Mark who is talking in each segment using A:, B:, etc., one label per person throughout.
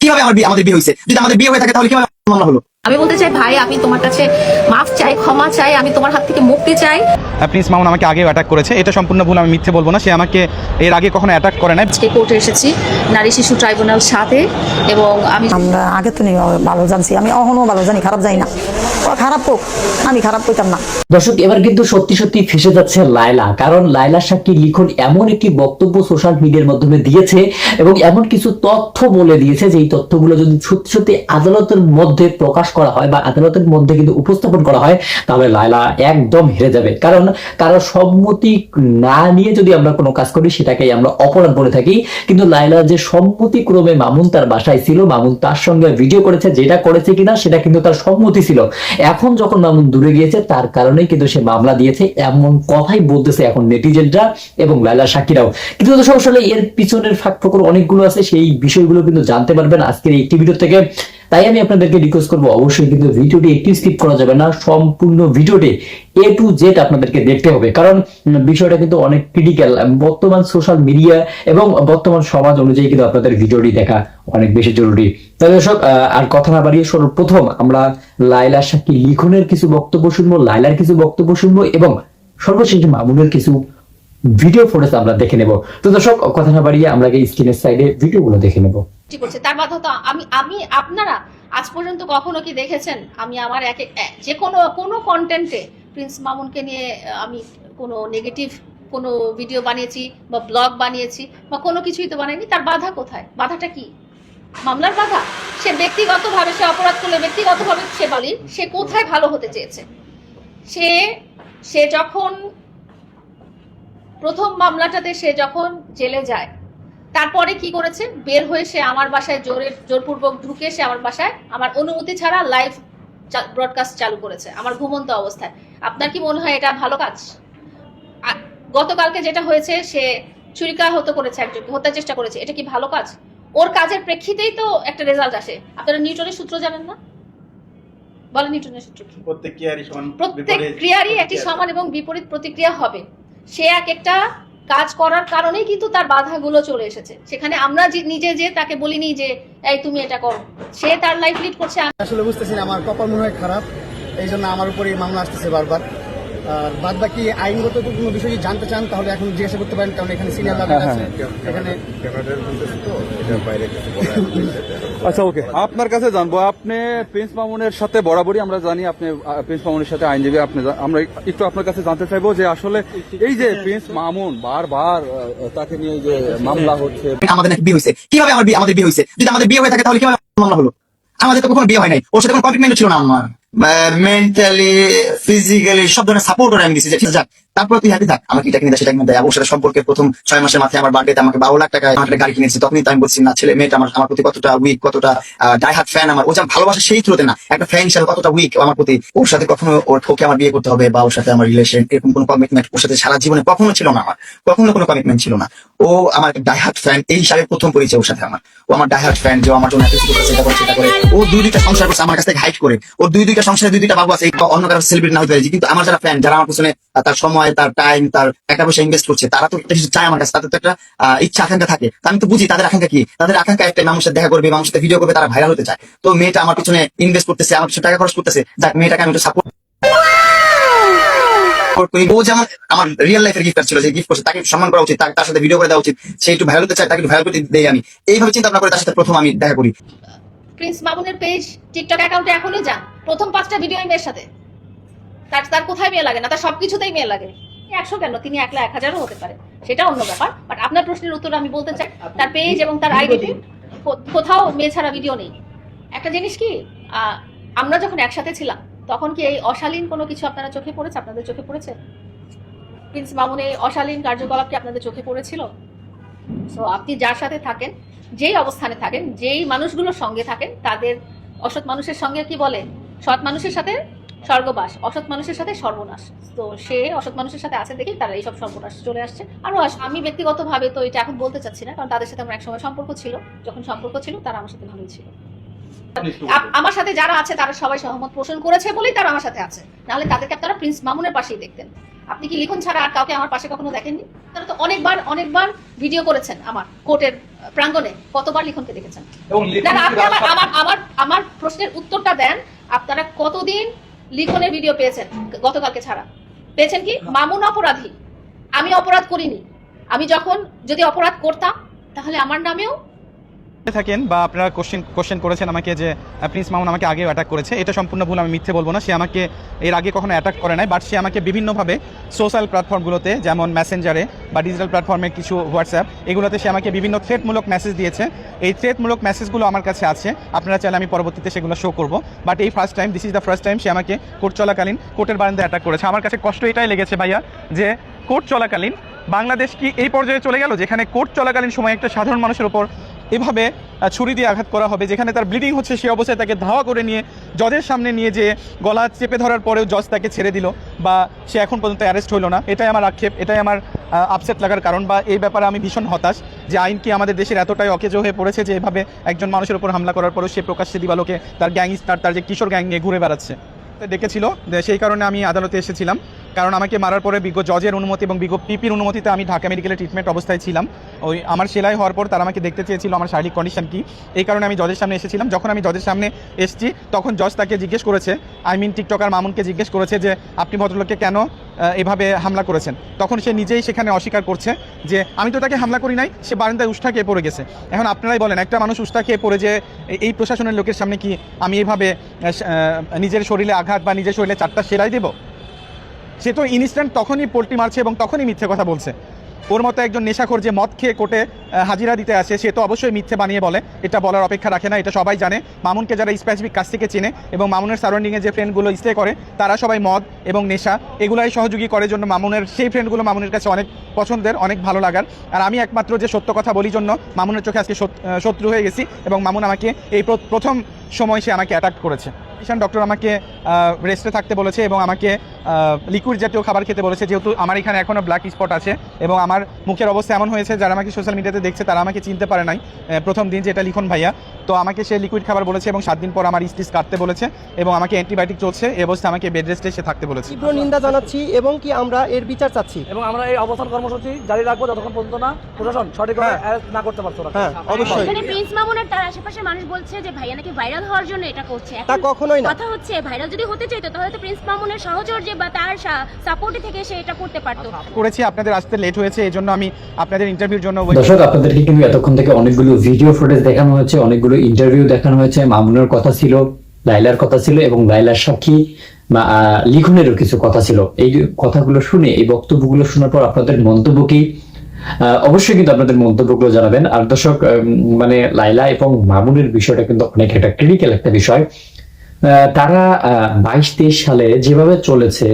A: কীভাবে আমার বিয়ে আমাদের বিয়ে হয়েছে যদি আমাদের বিয়ে হয়ে থাকে তাহলে কীভাবে মামলা হলো?
B: আমি বলতে চাই ভাই আমি তোমার কাছে মাফ চাই ক্ষমা চাই আমি তোমার হাত থেকে মুক্তি চাই।
C: প্লিজ মামুন আমাকে আগেও অ্যাটাক করেছে। এটা সম্পূর্ণ ভুল আমি মিথ্যে বলব না। সে আমাকে এর আগে কখনো অ্যাটাক করে নাই।
B: আজকে কোর্টে এসেছি নারী শিশু ট্রাইব্যুনাল সাথে এবং আমি
D: আমরা আগে তো নেই ভালো জানছি। আমি অহনও ভালো জানি খারাপ যাই না। খারাপ হোক, আমি খারাপ কইতাম না।
E: দর্শক, এবার কিন্তু সত্যি সত্যি ফেসে যাচ্ছে লায়লা, কারণ লিখন এমন একটি বক্তব্য সোশ্যাল মিডিয়ার মাধ্যমে দিয়েছে এবং এমন কিছু তথ্য বলে দিয়েছে যে এই তথ্যগুলো যদি সত্যি সত্যি আদালতের মধ্যে প্রকাশ করা হয় বা আদালতের মধ্যে কিন্তু উপস্থাপন করা হয়, তাহলে লায়লা একদম হেরে যাবে। কারণ কারও সম্মতি না নিয়ে যদি আমরা কোনো কাজ করি, সেটাকেই আমরা অপরাধ বলে থাকি। কিন্তু লায়লা যে সম্মতি ক্রমে মামুন তার বাসায় ছিল, মামুন তার সঙ্গে ভিডিও করেছে, যেটা করেছে কিনা, সেটা কিন্তু তার সম্মতি ছিল। এখন যখন মামুন দূরে গিয়েছে, তার কারণেই কিন্তু সে মামলা দিয়েছে। এমন কথাই বলতেছে এখন নেটিজেনরা এবং লায়লা সাকিরাও। কিন্তু দর্শক আসলে এর পিছনের ফাঁক অনেকগুলো আছে, সেই বিষয়গুলো কিন্তু জানতে পারবেন আজকের একটি ভিডিও থেকে। তাই আমি আপনাদেরকে রিকোয়েস্ট করব, অবশ্যই কিন্তু ভিডিওটি একটু স্কিপ করা যাবে না, সম্পূর্ণ ভিডিওটি এ টু জেড আপনাদেরকে দেখতে হবে। কারণ বিষয়টা কিন্তু অনেক ক্রিটিক্যাল বর্তমান সোশ্যাল মিডিয়া এবং বর্তমান সমাজ অনুযায়ী কিন্তু আপনাদের ভিডিওটি দেখা অনেক বেশি জরুরি। তাই দর্শক আর কথা না বাড়িয়ে সর্বপ্রথম আমরা লাইলা সাক্ষী লিখনের কিছু বক্তব্য শুনব লাইলার কিছু বক্তব্য শুনব এবং সর্বশেষ মামুনের কিছু ভিডিও ফুটেজ আমরা দেখে নেব। তো দর্শক, কথা না বাড়িয়ে আমরা স্ক্রিনের সাইডে ভিডিওগুলো দেখে নেব।
B: সৃষ্টি করছে তার বাধা তো আমি আমি, আপনারা আজ পর্যন্ত কখনো কি দেখেছেন? আমি আমার এক- যে কোনো কোনো কন্টেন্টে প্রিন্স মামুনকে নিয়ে আমি কোনো নেগেটিভ কোনো ভিডিও বানিয়েছি বা ব্লগ বানিয়েছি বা কোনো কিছুই তো বানাইনি, তার বাধা কোথায়? বাধাটা কি? মামলার বাধা? সে ব্যক্তিগতভাবে সে অপরাধ করলে ব্যক্তিগতভাবে সে বলি সে কোথায় ভালো হতে চেয়েছে? সে সে যখন প্রথম মামলাটাতে সে যখন জেলে যায় তারপরে কি করেছে? বের হয়ে সে আমার বাসায় জোরে জোরপূর্বক ঢুকে সে আমার বাসায় আমার অনুমতি ছাড়া লাইভ ব্রডকাস্ট চালু করেছে আমার ঘুমন্ত অবস্থায়। আপনার কি মনে হয় এটা ভালো কাজ? গতকালকে যেটা হয়েছে সে ছুরিকাহত করেছে একজনকে হত্যার চেষ্টা করেছে এটা কি ভালো কাজ? ওর কাজের প্রেক্ষিতেই তো একটা রেজাল্ট আসে। আপনারা নিউটনের সূত্র জানেন না? বলেন নিউটনের সূত্র কি?
F: প্রত্যেক ক্রিয়ারই সমান
B: প্রত্যেক ক্রিয়ারই একটি সমান এবং বিপরীত প্রতিক্রিয়া হবে। সে এক একটা কাজ করার কারণেই কিন্তু তার বাধাগুলো চলে এসেছে। সেখানে আমরা নিজে যে তাকে বলিনি যে, এই তুমি এটা করো। সে তার লাইফ লিড করছে।
G: আসলে বুঝতেছি আমার কপাল মনে হয় খারাপ। এই জন্য আমার উপরে মামলা আসতেছে বারবার। আর বাদ বাকি আইনগত কোনো বিষয় জানতে চান তাহলে এখন জিজ্ঞাসা করতে পারেন কারণ এখানে সিনিয়র আছে এখানে
F: তো এটার বাইরে কিছু বলা
H: আচ্ছা ওকে আপনার কাছে জানব আপনি প্রিন্স মামুনের সাথে বরাবরই আমরা জানি আপনি প্রিন্স মামুনের সাথে আইনজীবী আপনি আমরা একটু আপনার কাছে জানতে চাইব যে আসলে এই যে প্রিন্স মামুন বারবার তাকে নিয়ে যে মামলা হচ্ছে।
A: আমাদের নাকি বিয়ে হয়েছে? কীভাবে আমার বিয়ে আমাদের বিয়ে হয়েছে? যদি আমাদের বিয়ে হয়ে থাকে তাহলে কীভাবে মামলা হলো? আমাদের তো কখনো বিয়ে হয় নাই। ওর সাথে কোনো কমিটমেন্ট ছিল না আমার। মেন্টালি ফিজিক্যালি সব ধরনের সাপোর্ট আমি দিচ্ছি যাক তারপর তুই হ্যাপি থাক। আমাকে এটা কিনে সেটা কিনে দেয় ওর সাথে সম্পর্কে প্রথম ছয় মাসের মাথায় আমার বার্থডেতে আমাকে বারো লাখ টাকা আমার গাড়ি কিনেছি। তখনই তো আমি বলছি না ছেলে মেয়েটা আমার আমার প্রতি কতটা উইক কতটা ডাই হার্ট ফ্যান আমার। ও যে আমার ভালোবাসা সেই থ্রুতে না। একটা ফ্যান হিসাবে কতটা উইক আমার প্রতি। ওর সাথে কখনো ওর ওকে আমার বিয়ে করতে হবে বা ওর সাথে আমার রিলেশন এরকম কোনো কমিটমেন্ট ওর সাথে সারা জীবনে কখনো ছিল না আমার। কখনো কোনো কমিটমেন্ট ছিল না। ও আমার ডাই হার্ট ফ্যান এই হিসাবে প্রথম পরিচয় ওর সাথে আমার। ও আমার ডাই হার্ট ফ্যান যে আমার জন্য করেছে, করে সেটা করে। ও দুই দুইটা সংসার করছে আমার কাছ থেকে হাইট করে। ও দুই দুইটা সংসারে দুই দুইটা বাবু আছে অন্য কারও সেলিব্রিটি না হতে পারে কিন্তু আমার যারা ফ্যান যারা আমার পিছনে তার সময়, তার টাইম তার টাকা পয়সা ইনভেস্ট করছে, তারা তো একটা কিছু চায় আমার কাছে, তাদের তো একটা ইচ্ছা, আকাঙ্ক্ষা থাকে। আমি তো বুঝি তাদের আকাঙ্ক্ষা কি? তাদের আকাঙ্ক্ষা একটা মানুষের দেখা করবে, মানুষের ভিডিও করবে, তারা ভাইরাল হতে চায়। তো মেয়েটা আমার পিছনে ইনভেস্ট করতেছে, আমার পিছনে টাকা খরচ করতেছে, যাক, মেয়েটাকে আমি একটু সাপোর্ট করি। ও যেমন আমার রিয়েল লাইফের গিফট ছিল, যে গিফট করছে, তাকে সম্মান করা উচিত, তার- তার সাথে ভিডিও করে দেওয়া উচিত, সে একটু ভাইরাল হতে চায়, তাকে একটু ভাইরাল করে দেই আমি। এইভাবে চিন্তা ভাবনা করে তার সাথে প্রথম আমি দেখা করি।
B: প্রিন্স মামুনের পেজ টিকটক অ্যাকাউন্টে এখনই যান। প্রথম পাঁচটা ভিডিও মেয়ের সাথে। তার তার কোথায় মেয়ে লাগে না? তার সবকিছুতেই মেয়ে লাগে। একশো কেন? তিনি একলা এক হাজারও হতে পারে। সেটা অন্য ব্যাপার। বাট আপনার প্রশ্নের উত্তর আমি বলতে চাই তার পেজ এবং তার আইডিতে কোথাও মেয়ে ছাড়া ভিডিও নেই। একটা জিনিস কি আমরা যখন একসাথে ছিলাম তখন কি এই অশালীন কোনো কিছু আপনারা চোখে পড়েছে? আপনাদের চোখে পড়েছে? প্রিন্স মামুন এই অশালীন কার্যকলাপ কি আপনাদের চোখে পড়েছিল? সো আপনি যার সাথে থাকেন যেই অবস্থানে থাকেন যেই মানুষগুলোর সঙ্গে থাকেন তাদের অসৎ মানুষের সঙ্গে কি বলে? সৎ মানুষের সাথে স্বর্গবাস অসৎ মানুষের সাথে সর্বনাশ। তো সে অসৎ মানুষের সাথে আছে দেখেই তারা এইসব সর্বনাশ চলে আসছে। আরও আস আমি ব্যক্তিগতভাবে তো এটা এখন বলতে চাচ্ছি না কারণ তাদের সাথে আমার একসময় সম্পর্ক ছিল। যখন সম্পর্ক ছিল তারা আমার সাথে ভালোই ছিল। আমার সাথে যারা আছে তারা সবাই সহমত পোষণ করেছে বলেই তারা আমার সাথে আছে। নাহলে তাদেরকে আপনারা প্রিন্স মামুনের পাশেই দেখতেন। আপনি কি লিখন ছাড়া আর কাউকে আমার পাশে কখনো দেখেননি? তারা তো অনেকবার অনেকবার ভিডিও করেছেন আমার কোর্টের প্রাঙ্গণে কতবার লিখনকে দেখেছেন। আপনি আমার আমার আমার প্রশ্নের উত্তরটা দেন। আপনারা কতদিন লিখনের ভিডিও পেয়েছেন গতকালকে ছাড়া। পেয়েছেন কি? মামুন অপরাধী। আমি অপরাধ করিনি। আমি যখন যদি অপরাধ করতাম তাহলে আমার নামেও
C: থাকেন বা আপনারা কোশ্চেন কোশ্চেন করেছেন আমাকে যে প্রিন্স মামুন আমাকে আগেও অ্যাটাক করেছে। এটা সম্পূর্ণ ভুল, আমি মিথ্যে বলব না। সে আমাকে এর আগে কখনো অ্যাটাক করে নাই বাট সে আমাকে বিভিন্নভাবে সোশ্যাল প্ল্যাটফর্মগুলোতে যেমন মেসেঞ্জারে বা ডিজিটাল প্ল্যাটফর্মে কিছু হোয়াটসঅ্যাপ এগুলোতে সে আমাকে বিভিন্ন থ্রেটমূলক মেসেজ দিয়েছে। এই থ্রেটমূলক মেসেজগুলো আমার কাছে আছে, আপনারা চাইলে আমি পরবর্তীতে সেগুলো শো করব। বাট এই first time this is the first time সে আমাকে কোর্ট চলাকালীন কোর্টের বারান্দায় অ্যাটাক করেছে। আমার কাছে কষ্ট এটাই লেগেছে ভাইয়া যে কোর্ট চলাকালীন বাংলাদেশ কি এই পর্যায়ে চলে গেল? যেখানে কোর্ট চলাকালীন সময় একটা সাধারণ মানুষের উপর এভাবে ছুরি দিয়ে আঘাত করা হবে, যেখানে তার ব্লিডিং হচ্ছে সেই অবস্থায় তাকে ধাওয়া করে নিয়ে জজের সামনে নিয়ে যে গলা চেপে ধরার পরেও জজ তাকে ছেড়ে দিল বা সে এখন পর্যন্ত অ্যারেস্ট হলো না। এটাই আমার আক্ষেপ, এটাই আমার আপসেট লাগার কারণ বা এই ব্যাপারে আমি ভীষণ হতাশ যে আইন কি আমাদের দেশের এতটাই অকেজো হয়ে পড়েছে যে এভাবে একজন মানুষের উপর হামলা করার পরেও সে প্রকাশ্যে দিবালোকে তার গ্যাংস্টার তার যে কিশোর গ্যাং নিয়ে ঘুরে বেড়াচ্ছে। ডেকেছিল সেই কারণে আমি আদালতে এসেছিলাম। কারণ আমাকে মারার পরে বিজ্ঞ জজের অনুমতি এবং বিজ্ঞ পিপির অনুমতিতে আমি ঢাকা মেডিকেলে ট্রিটমেন্ট অবস্থায় ছিলাম। ওই আমার সেলাই হওয়ার পর তারা আমাকে দেখতে চেয়েছিল আমার শারীরিক কন্ডিশন কি। এই কারণে আমি জজের সামনে এসেছিলাম। যখন আমি জজের সামনে এসেছি তখন জজ তাকে জিজ্ঞেস করেছে আই মিন টিকটকার মামুনকে জিজ্ঞেস করেছে যে আপনি ভদ্রলোককে কেন এভাবে হামলা করেছেন? তখন সে নিজেই সেখানে অস্বীকার করছে যে আমি তো তাকে হামলা করি নাই সে বারান্দায় উষ্ঠা খেয়ে পড়ে গেছে। এখন আপনারাই বলেন একটা মানুষ উষ্ঠা খেয়ে পড়ে যে এই প্রশাসনের লোকের সামনে কি আমি আহ, নিজের শরীরে আঘাত বা নিজের শরীরে চারটা সেলাই দেবো? সে তো ইনস্ট্যান্ট তখনই পোল্ট্রি মারছে এবং তখনই মিথ্যে কথা বলছে। ওর মতো একজন নেশাখোর যে মদ খেয়ে কোর্টে হাজিরা দিতে আসে, সে তো অবশ্যই মিথ্যে বানিয়ে বলে। এটা বলার অপেক্ষা রাখে না, এটা সবাই জানে। মামুনকে যারা স্পেসিফিক কাছ থেকে চেনে এবং মামুনের সারাউন্ডিংয়ে যে ফ্রেন্ডগুলো স্টে করে, তারা সবাই মদ এবং নেশা, এগুলাই সহযোগী করে জন্য মামুনের, সেই ফ্রেন্ডগুলো মামুনের কাছে অনেক পছন্দের, অনেক ভালো লাগার। আর আমি একমাত্র যে সত্য কথা বলি জন্য, মামুনের চোখে আজকে শত্রু হয়ে গেছি এবং মামুন আমাকে এই প্রথম সময় সে আমাকে অ্যাটাক করেছে। কিষান ডক্টর আমাকে রেস্টে থাকতে বলেছে এবং আমাকে লিকুইড জাতীয় খাবার খেতে বলেছে। যেহেতু আমার এখানে এখনও ব্ল্যাক স্পট আছে এবং আমার মুখের অবস্থা এমন হয়েছে, যারা আমাকে সোশ্যাল মিডিয়াতে দেখছে তারা আমাকে চিনতে পারে নাই প্রথম দিন যে এটা লিখন ভাইয়া। তো আমাকে সে লিকুইড খাবার বলেছে এবং সাত দিন পর আমার স্টিচ কাটতে বলেছে এবং আমাকে অ্যান্টিবায়োটিক চলছে এই অবস্থায় আমাকে বেড রেস্টে সে থাকতে বলেছে।
I: তীব্র নিন্দা জানাচ্ছি এবং কি আমরা এর বিচার চাচ্ছি?
J: এবং আমরা এই অবস্থান কর্মসূচি জারি রাখব যতক্ষণ পর্যন্ত না প্রশাসন সঠিকভাবে অ্যারেস্ট না করতে পারছ
I: হ্যাঁ অবশ্যই।
K: এখানে প্রিন্স মামুনের তার আশেপাশের মানুষ বলছে যে ভাইয়া নাকি ভাইরাল হওয়ার জন্য এটা করছে।
I: তা কখনোই না।
K: কথা হচ্ছে ভাইরাল যদি হতে চাইতো তাহলে তো প্রিন্স মামুনের সহচর্যে বা তার সাপোর্টে থেকে সে এটা করতে পারতো।
C: করেছি আপনাদের আসতে লেট হয়েছে এই জন্য আমি আপনাদের ইন্টারভিউর জন্য
E: দর্শক আপনাদেরকে কিন্তু এতক্ষণ থেকে অনেকগুলো ভিডিও ফুটেজ দেখানো হয়েছে অনেকগুলো ইন্টারভিউ দেখানো হয়েছে, মামুনের কথা ছিল লাইলার কথা ছিল এবং লাইলার সাক্ষী লিখনেরও কিছু কথা ছিল। এই কথাগুলো শুনে, এই বক্তব্যগুলো শোনার পর আপনাদের মন্তব্য কি? অবশ্যই কিন্তু আপনাদের মন্তব্যগুলো জানাবেন। আর দর্শক মানে লাইলা এবং মামুনের বিষয়টা কিন্তু অনেক একটা ক্রিটিক্যাল একটা বিষয়। তারা বাইশ তেইশ সালে যেভাবে চলেছে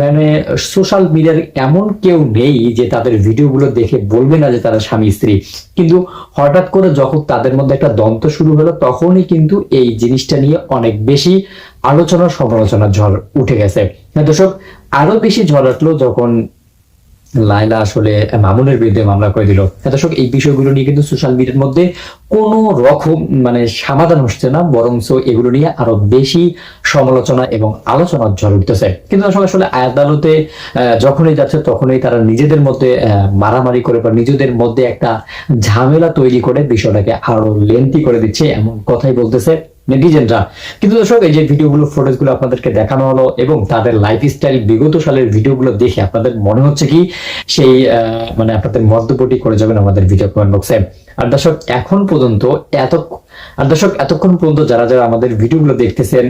E: মানে সোশ্যাল মিডিয়ার এমন কেউ নেই যে তাদের ভিডিওগুলো দেখে বলবে না যে তারা স্বামী স্ত্রী। কিন্তু হঠাৎ করে যখন তাদের মধ্যে একটা দ্বন্দ্ব শুরু হলো তখনই কিন্তু এই জিনিসটা নিয়ে অনেক বেশি আলোচনা সমালোচনার ঝড় উঠে গেছে। হ্যাঁ, দর্শক আরও বেশি ঝড় উঠল যখন লাইলা আসলে মামুনের বিরুদ্ধে মামলা করে দিল। দর্শক, এই বিষয়গুলো নিয়ে কিন্তু সোশ্যাল মিডিয়ার মধ্যে কোনো রকম মানে সমাধান হচ্ছে না, বরঞ্চ এগুলো নিয়ে আরও বেশি সমালোচনা এবং আলোচনার ঝড় উঠতেছে। কিন্তু দর্শক, আসলে আদালতে যখনই যাচ্ছে তখনই তারা নিজেদের মধ্যে মারামারি করে বা নিজেদের মধ্যে একটা ঝামেলা তৈরি করে বিষয়টাকে আরও লেন্থি করে দিচ্ছে, এমন কথাই বলতেছে। নেটিজেনরা। কিন্তু দর্শক, এই যে ভিডিওগুলো ফুটেজগুলো আপনাদেরকে দেখানো হলো এবং তাদের লাইফস্টাইল বিগত সালের ভিডিওগুলো দেখে আপনাদের মনে হচ্ছে কি, সেই মানে আপনাদের মন্তব্যটি করে যাবেন আমাদের ভিডিও কমেন্ট বক্সে আর দর্শক, এখন পর্যন্ত এত আর দর্শক, এতক্ষণ পর্যন্ত যারা যারা আমাদের ভিডিওগুলো দেখতেছেন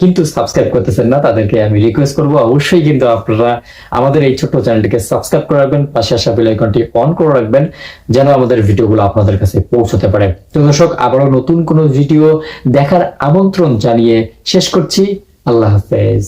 E: কিন্তু সাবস্ক্রাইব করতেছেন না, তাদেরকে আমি রিকোয়েস্ট করব। অবশ্যই কিন্তু আপনারা আমাদের এই ছোট্ট চ্যানেলটিকে সাবস্ক্রাইব করে রাখবেন, পাশে আসা বেল আইকনটি অন করে রাখবেন, যেন আমাদের ভিডিওগুলো আপনাদের কাছে পৌঁছতে পারে। তো দর্শক, আবারও নতুন কোনো ভিডিও দেখার আমন্ত্রণ জানিয়ে শেষ করছি। আল্লাহ হাফেজ।